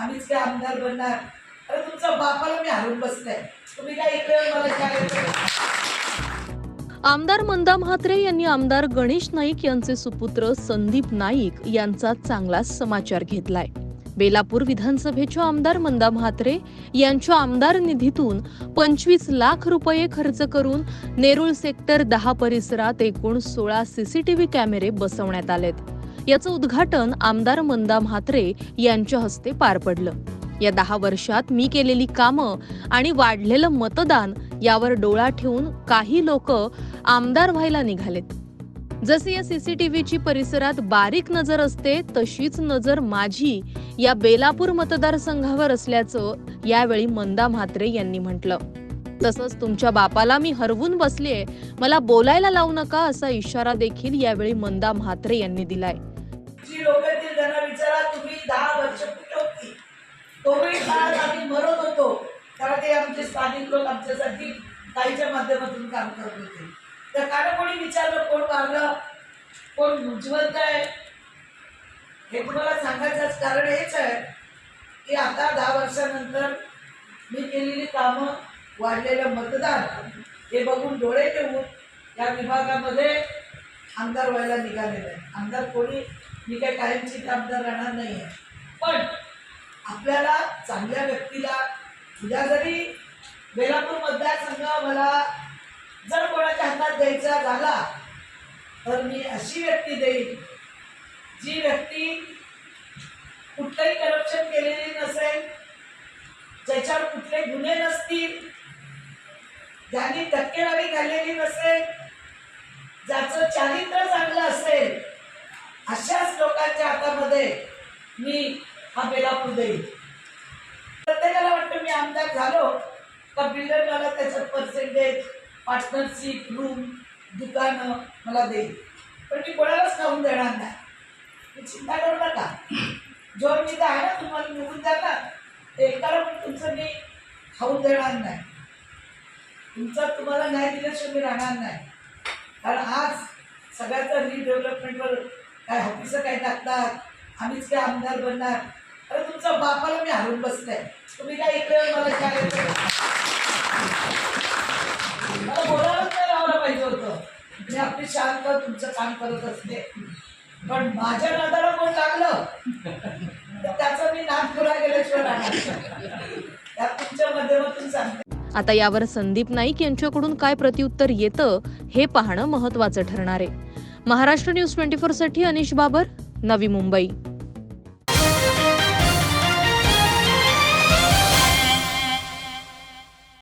आम्हीच काय आमदार बनणार? अरे तुमचा बापाला मी हरून बसलाय तुम्ही काय इकडे मला काय आमदार मंदा म्हात्रे यांनी आमदार गणेश नाईक यांचे सुपुत्र संदीप नाईक यांचा चांगलाच समाचार घेतलाय. बेलापूर विधानसभेच्या आमदार मंदा म्हात्रे यांच्या आमदार निधीतून पंचवीस लाख रुपये खर्च करून नेरुळ सेक्टर दहा परिसरात एकूण सोळा सीसीटीव्ही कॅमेरे बसवण्यात आलेत. याचं उद्घाटन आमदार मंदा म्हात्रे यांच्या हस्ते पार पडलं. या दहा वर्षात मी केलेली कामं आणि वाढलेलं मतदान यावर डोळा ठेवून काही लोक आमदार व्हायला निघालेत. जसे या सीसीटीव्हीची परिसरात बारीक नजर असते तशीच नजर माझी या बेलापूर मतदारसंघावर असल्याचं यावेळी मंदा म्हात्रे यांनी म्हटलं. तसंच तुमच्या बापाला मी हरवून बसलीये मला बोलायला लावू नका असा इशारा देखील यावेळी मंदा म्हात्रे यांनी दिलाय. जी लोक येतील त्यांना विचारा तुम्ही दहा वर्ष कुठे होती कोविड काळात आम्ही मरत होतो. कारण ते आमचे स्थानिक लोक आमच्यासाठी काहीच्या माध्यमातून काम करत होते. तर कारण कोणी विचारलं कोण मारलं कोण उज्ज्वल आहे? हे तुम्हाला सांगायचं कारण हेच आहे की आता दहा वर्षानंतर मी केलेली कामं वाढलेलं मतदान हे बघून डोळे ठेवून या विभागामध्ये आमदार व्हायला निघालेलं आहे. आमदार कोणी मी काही कायमची आमदार राहणार नाही आहे पण आपल्याला चांगल्या व्यक्तीला उद्या जरी बेलापूर मतदारसंघ मला जर कोणाच्या हातात द्यायचा झाला तर मी अशी व्यक्ती देईन जी व्यक्ती कुठलंही करप्शन केलेली नसेल ज्याच्यावर कुठले गुन्हे नसतील ज्यांनी टक्केवारी घालेली नसेल ज्याचं चारित्र्य चांगलं असेल अशाच लोकांच्या हातामध्ये मी हा बेलापूर देईल प्रत्येकाला वाटतं मी आमदार झालो का बिल्डर मला त्याचं पर्सेंटेज पार्टनरशिप रूम दुकानं मला देईल पण मी कोणालाच खाऊन देणार नाही. मी चिंता करू नका. जो मी तर आहे ना तुम्हाला निघून जाणार ते एकाला पण तुमचं मी खाऊन देणार नाही. तुमचा तुम्हाला न्याय दिल्याशिवाय मी राहणार नाही. कारण आज सगळ्याचं रिडेव्हलपमेंटवर काय ऑफिसं काय टाकतात आम्हीच काय आमदार बनणार? अरे तुमचा बापाला मी हरून बसलाय तुम्ही काय इकडे मला काय मला बोलावंच नाही लावलं पाहिजे होतं. मी आपली शांत तुमचं काम करत असते. पण माझ्या नादाला कोण लागलं? तर त्याचं मी नाद पुरा गेल्याशिवाय राहणार. त्यात तुमच्या माध्यमातून सांगते. आता यावर संदीप नाईक यांच्याकडून काय प्रत्युत्तर येतं हे पाहणं महत्वाचं ठरणार आहे. महाराष्ट्र न्यूज ट्वेंटी साठी अनिश बाबर नवी मुंबई.